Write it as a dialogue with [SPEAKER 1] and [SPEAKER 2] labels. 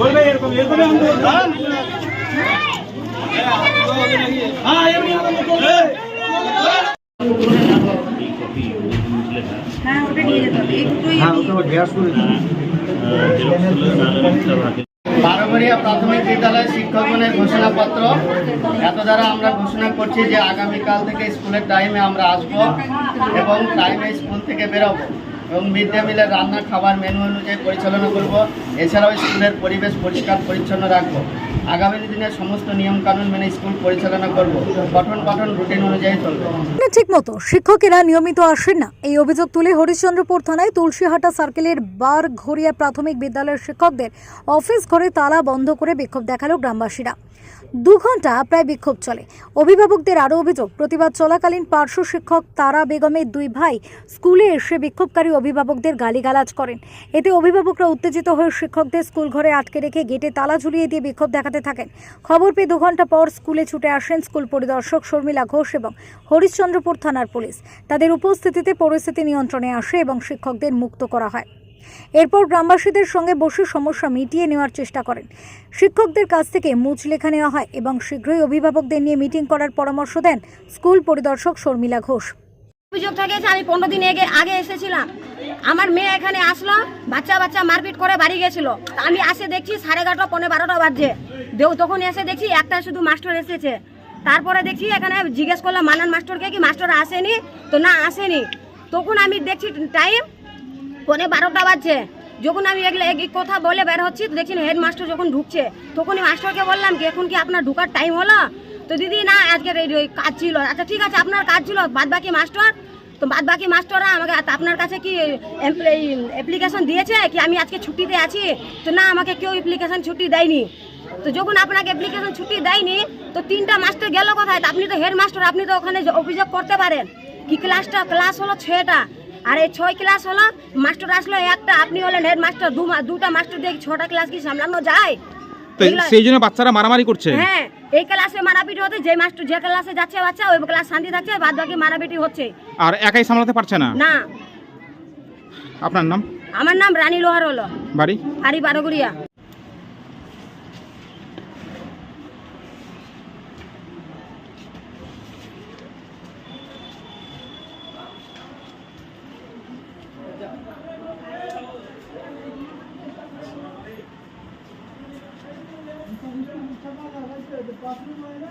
[SPEAKER 1] বলবে এরকম এরকম আন্দোলন হ্যাঁ
[SPEAKER 2] হ্যাঁ ওটা নিয়ে যেতে হবে এই দুটোই আমি
[SPEAKER 3] বারোবাড়িয়া প্রাথমিক বিদ্যালয় শিক্ষকগণের ঘোষণাপত্র। এত দ্বারা আমরা ঘোষণা করছি যে আগামীকাল থেকে স্কুলের টাইমে আমরা আসব এবং টাইমে স্কুল থেকে বেরোবো। এবং মিড ডে মিলের রান্না খাবার মেনু অনুযায়ী পরিচালনা করব। এছাড়াও স্কুলের পরিবেশ পরিষ্কার, পরিচ্ছন্ন রাখব। আগামী দিনে সমস্ত নিয়মকানুন মেনে স্কুল পরিচালনা করব। পঠন পাঠন রুটিন অনুযায়ী চলবে।
[SPEAKER 4] ঠিক মতো শিক্ষকেরা নিয়মিত আসেন না। এই অভিযোগ তুলে হরিশ্চন্দ্রপুর থানায় তুলসীহাটা সার্কেলের বার ঘড়িয়া প্রাথমিক বিদ্যালয়ের শিক্ষকদের অফিস ঘরে তালা বন্ধ করে বিক্ষোভ দেখাল গ্রামবাসীরা। দু ঘণ্টা প্রায় বিক্ষোভ চলে। অভিভাবকদের আরও অভিযোগ, প্রতিবাদ চলাকালীন পার্শ্ব শিক্ষক তারা বেগমের দুই ভাই স্কুলে এসে বিক্ষোভকারী অভিভাবকদের গালিগালাজ করেন। এতে অভিভাবকরা উত্তেজিত হয়ে শিক্ষকদের স্কুল ঘরে আটকে রেখে গেটে তালা ঝুলিয়ে দিয়ে বিক্ষোভ দেখাতে থাকেন। খবর পেয়ে দু ঘণ্টা পর স্কুলে ছুটে আসেন স্কুল পরিদর্শক শর্মিলা ঘোষ এবং হরিশ্চন্দ্রপুর থানার পুলিশ। তাদের উপস্থিতিতে পরিস্থিতি নিয়ন্ত্রণে আসে এবং শিক্ষকদের মুক্ত করা হয়। এরপর গ্রামবাসীদের সঙ্গে বসে সমস্যা মিটিয়ে নেওয়ার চেষ্টা করেন। শিক্ষকদের কাছ থেকে মুচ লেখা নেওয়া হয় এবং শীঘ্রই অভিভাবকদের নিয়ে মিটিং করার পরামর্শ দেন স্কুল পরিদর্শক শর্মিলা ঘোষ।
[SPEAKER 2] অভিযোগ থাকে আমি পনেরো দিন আগে আগে এসেছিলাম। আমার মেয়ে এখানে আসলো বাচ্চা বাচ্চা মারপিট করে বাড়ি গেছিল। আমি আসে দেখছি সাড়ে এগারোটা পনেরো বারোটা দেও তখন এসে দেখি একটা শুধু মাস্টার এসেছে। তারপরে দেখি এখানে জিজ্ঞেস করলাম মানান মাস্টারকে কি মাস্টার আসেনি? তো না, আসেনি। তখন আমি দেখছি টাইম পনে বারোটা বাজছে। যখন আমি কথা বলে বের হচ্ছি দেখছি হেড মাস্টার যখন ঢুকছে, তখনই মাস্টারকে বললাম কি এখন কি আপনার ঢুকার টাইম হলো? তো দিদি, না, আজকে কাজ ছিল। আচ্ছা ঠিক আছে, আপনার কাজ ছিল বাদ বাকি মাস্টার? তো বাদ বাকি মাস্টাররা আমাকে আপনার কাছে কি অ্যাপ্লিকেশন দিয়েছে? কি আমি আজকে ছুটিতে আছি? তো না, আমাকে কেউ অ্যাপ্লিকেশন ছুটি দেয়নি। তো যখন আপনাকে অ্যাপ্লিকেশন ছুটি দেয়নি তো তিনটা মাস্টার গেল কোথায়? আপনি তো হেড মাস্টার আপনি তো ওখানে অভিযোগ করতে পারেন। কি ক্লাসটা ক্লাস হলো ছয়টা। আর এই ছয় ক্লাস হলো মাস্টার আসলো একটা আপনি হলেন হেড মাস্টার দু দুটা মাস্টার দিয়ে ছটা ক্লাস কি সামলানো যায়?
[SPEAKER 5] সেই জন্য বাচ্চারা মারামারি করছে?
[SPEAKER 2] হ্যাঁ এই ক্লাসে মারাপিটি হচ্ছে যে মাস্টার যে ক্লাসে যাচ্ছে বাচ্চা ওই ক্লাস শান্তি থাকছে বাদ বাকি মারাপিটি হচ্ছে।
[SPEAKER 5] আর একাই সামলাতে পারছে না?
[SPEAKER 2] না।
[SPEAKER 5] আপনার নাম?
[SPEAKER 2] আমার নাম রানী লোহার হলো
[SPEAKER 5] বাড়ি
[SPEAKER 2] হারি বারোগুড়িয়া। বাথরুম হয় না